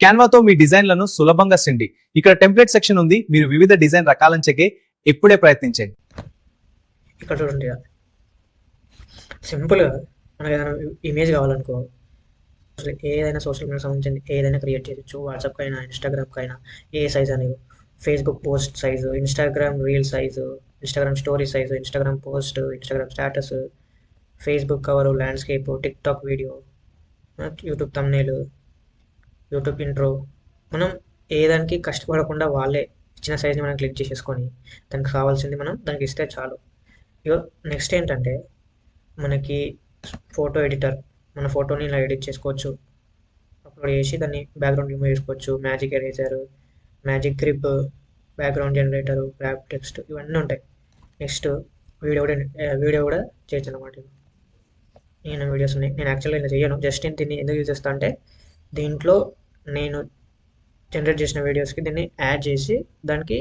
క్యాన్వాతో మీ డిజైన్లను సులభంగా సెండి. ఇక్కడ టెంప్లెట్ సెక్షన్ ఉంది మీరు వివిధ డిజైన్ రకాలను చెక్కే ఎప్పుడే ప్రయత్నించండి. ఇక్కడ చూడండి ఇక. సింపుల్గా మనకి ఏదైనా ఇమేజ్ కావాలనుకో అసలు ఏదైనా సోషల్ మీడియా సంబంధించిన ఏదైనా క్రియేట్ చేయొచ్చు. వాట్సాప్ అయినా ఇన్స్టాగ్రామ్కి అయినా ఏ సైజ్ అని Facebook post size Instagram reel size Instagram story size Instagram post Instagram status Facebook cover landscape TikTok video YouTube thumbnail YouTube intro. మనం ఏదానికి కష్టపడకుండా వాళ్ళే ఇచ్చిన సైజ్ని మనం క్లిక్ చేసేసుకొని దానికి కావాల్సింది మనం దానికి ఇస్తే చాలు. ఇగో నెక్స్ట్ ఏంటంటే మనకి ఫోటో ఎడిటర్ మన ఫోటోని ఇలా ఎడిట్ చేసుకోవచ్చు. అప్లోడ్ చేసి దాన్ని బ్యాక్గ్రౌండ్ రిమూవ్ చేసుకోవచ్చు. Magic eraser magic grip background generator wrap text ఇవన్నీ ఉంటాయి. నెక్స్ట్ వీడియో కూడా వీడియో కూడా చేయొచ్చు అనమాట నేను వీడియోస్ ఉన్నాయి. నేను యాక్చువల్గా ఇలా చేయను. జస్ట్ నేను దీన్ని ఎందుకు యూజ్ చేస్తా అంటే దీంట్లో నేను జనరేట్ చేసిన వీడియోస్కి దీన్ని యాడ్ చేసి దానికి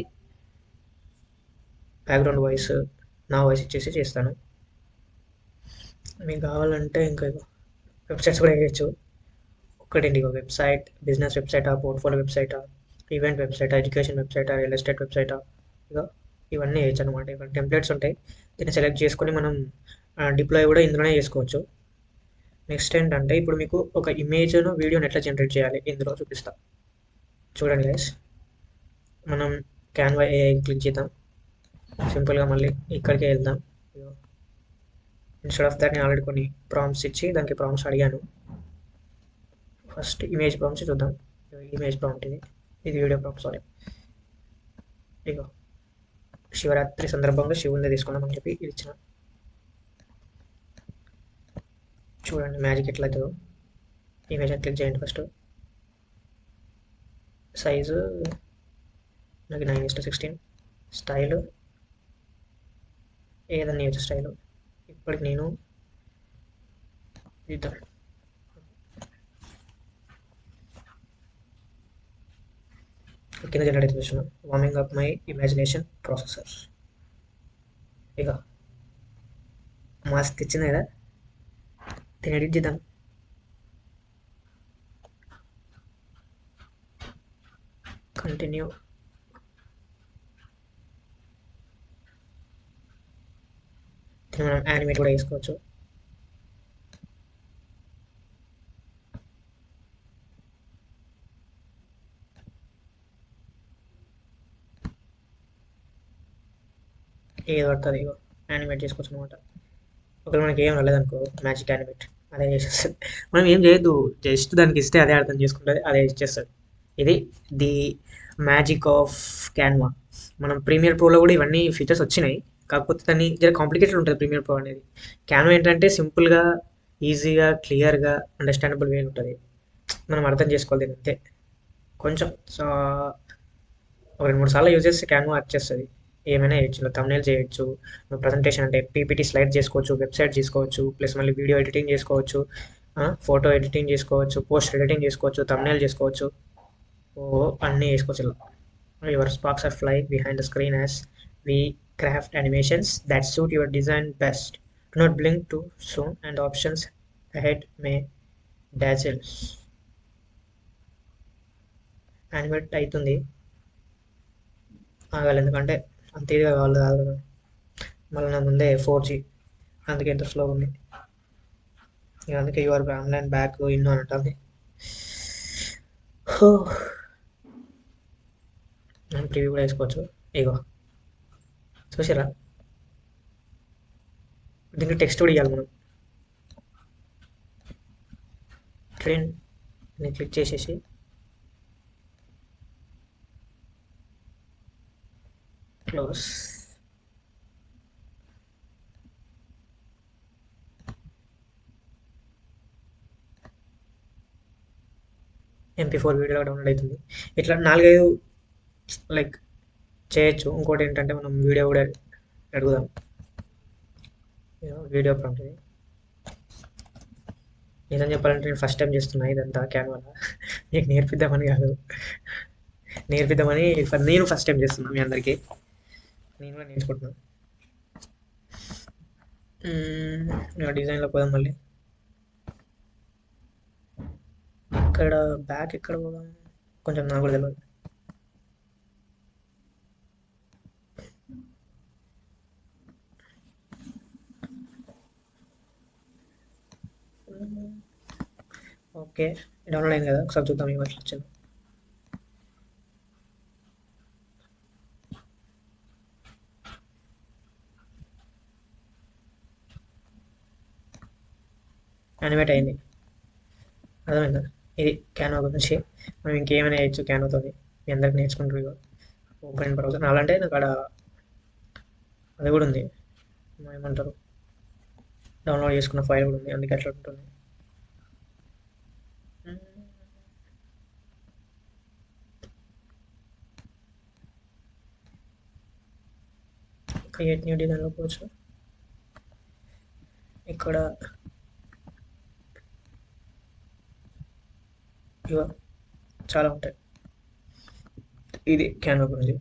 బ్యాక్గ్రౌండ్ వాయిస్ నా వాయిస్ ఇచ్చేసి చేస్తాను. మీకు కావాలంటే ఇంకా వెబ్సైట్స్ కూడా వేయచ్చు. ఒక్కటండి వెబ్సైట్ బిజినెస్ వెబ్సైటా పోర్ట్ఫోలియో వెబ్సైటా ఈవెంట్ వెబ్సైటా ఎడ్యుకేషన్ వెబ్సైటా రియల్ ఎస్టేట్ వెబ్సైటా ఇక ఇవన్నీ వేయచ్చు అనమాట ఇక్కడ టెంప్లెట్స్ ఉంటాయి. దీన్ని సెలెక్ట్ చేసుకొని మనం డిప్లాయ్ కూడా ఇందులోనే చేసుకోవచ్చు. నెక్స్ట్ ఏంటంటే ఇప్పుడు మీకు ఒక ఇమేజ్ను వీడియోని ఎట్లా జనరేట్ చేయాలి? ఇందులో చూపిస్తా. చూడండి గైస్ మనం క్యాన్వా ఏ క్లిక్ చేద్దాం. సింపుల్గా మళ్ళీ ఇక్కడికే వెళ్దాం. ఇన్స్టెడ్ ఆఫ్ దాట్ నేను ఆల్రెడీ కొన్ని ప్రామ్స్ ఇచ్చి దానికి ప్రామ్స్ అడిగాను. ఫస్ట్ ఇమేజ్ ప్రామ్స్ చూద్దాం. ఇమేజ్ ప్రాంప్ట్ ఇది. ఇది వీడియో ప్రాంప్ట్ సారీ ఇగో శివరాత్రి సందర్భంగా శివుని తీసుకున్నామని చెప్పి ఇది ఇచ్చిన. చూడండి మ్యాజిక్ ఎట్లా అవుతుందో ఇమేజ్ క్లిక్ చేయండి ఫస్ట్ సైజు నాకు nine is to sixteen style ఏదన్నా ఇవ్వచ్చు స్టైల్ ఇప్పటికి నేను ఇద్దాం. కింద జనరేట్ చేసిన warming up my imagination processor ఇక మాస్క్ ఇచ్చింది కదా దీన్ని ఎడిట్ కంటిన్యూ మనం యానిమేట్ కూడా వేసుకోవచ్చు. ఏది పడుతుంది ఇగో. యానిమేట్ చేసుకోవచ్చు అనమాట ఒకవేళ మనకి ఏం రాలేదనుకో మ్యాజిక్ యానిమేట్ అదే చేసేస్తుంది మనం ఏం చేయొద్దు. జస్ట్ దానికి ఇస్తే అదే అర్థం చేసుకుంటుంది అదే ఇచ్చేస్తుంది ఇది ది మ్యాజిక్ ఆఫ్ క్యాన్వా. మనం ప్రీమియర్ ప్రోలో కూడా ఇవన్నీ ఫీచర్స్ వచ్చినాయి. కాకపోతే దాన్ని జర కాంప్లికేటెడ్ ఉంటుంది ప్రీమియర్ ప్రో అనేది. క్యాన్వా ఏంటంటే సింపుల్గా ఈజీగా క్లియర్గా అండర్స్టాండబుల్ వే ఉంటుంది. మనం అర్థం చేసుకోవాలి అంతే. కొంచెం సో ఒక రెండు మూడు సార్లు యూజ్ చేస్తే క్యాన్వా వచ్చేస్తుంది ఏమైనా చేయొచ్చు తమ్నేల్ చేయొచ్చు ప్రజెంటేషన్ అంటే పీపీటీ స్లైడ్ చేసుకోవచ్చు వెబ్సైట్ చేసుకోవచ్చు ప్లస్ మళ్ళీ వీడియో ఎడిటింగ్ చేసుకోవచ్చు ఫోటో ఎడిటింగ్ చేసుకోవచ్చు పోస్ట్ ఎడిటింగ్ చేసుకోవచ్చు తమ్నేల్ చేసుకోవచ్చు. ఓ అన్నీ చేసుకోవచ్చు your sparks are fly behind the screen as we craft animations that suit your design best do not blink too soon and options head may dazzle animate అవుతుంది. ఆగాలి ఎందుకంటే అంత ఇదిగా కావాలి కాదు మళ్ళీ నా ముందే ఫోర్ జీ. అందుకే ఎంత స్లో ఉంది. ఇక అందుకే యువర్ ఆన్లైన్ బ్యాక్ ఇన్ అని ఉంటుంది. నేను ప్రివ్యూ కూడా వేసుకోవచ్చు. ఇగో. చూసారా? దీనికి టెక్స్ట్ కూడా ఇవ్వాలి మనం. ట్రైన్ నేను క్లిక్ చేసేసి close. MP four video download అవుతుంది. ఇట్లా నాలుగైదు లైక్ చేయొచ్చు. ఇంకోటి ఏంటంటే మనం వీడియో కూడా అడుగుదాం. వీడియో ప్రాంప్ట్ ఇది. నిజం చెప్పాలంటే నేను ఫస్ట్ టైం చేస్తున్నా ఇదంతా క్యాన్వాలో నీకు నేర్పిద్దామని కాదు. నేర్పిద్దామని నేను ఫస్ట్ టైం చేస్తున్నా మీ అందరికీ. నేను కూడా నేర్చుకుంటున్నాను డిజైన్లో పోదాం మళ్ళీ. ఇక్కడ బ్యాక్ ఎక్కడ పోదాం? కొంచెం నాకు కూడా తెలియదు ఓకే డౌన్లోడ్ అయింది కదా? ఒకసారి చూద్దాం ఈ వచ్చింది? యానిమేట్ అయింది. అర్థమైందా? ఇది క్యానో గురించి. మనం ఇంకేమైనా వేయచ్చు క్యానోతో మీ అందరికి నేర్చుకుంటారు ఇక ఓపెన్ బ్రౌజర్ అలాంటే నాకు అక్కడ అది కూడా ఉంది. ఏమంటారు? డౌన్లోడ్ చేసుకున్న ఫైల్ కూడా ఉంది. అందుకే అట్లా ఉంటుంది. క్రియేట్ న్యూ డిజైన్లో పోవచ్చు. ఇక్కడ ఇలా చాలా ఉంటాయి. ఇది క్యాన్వా గురించి.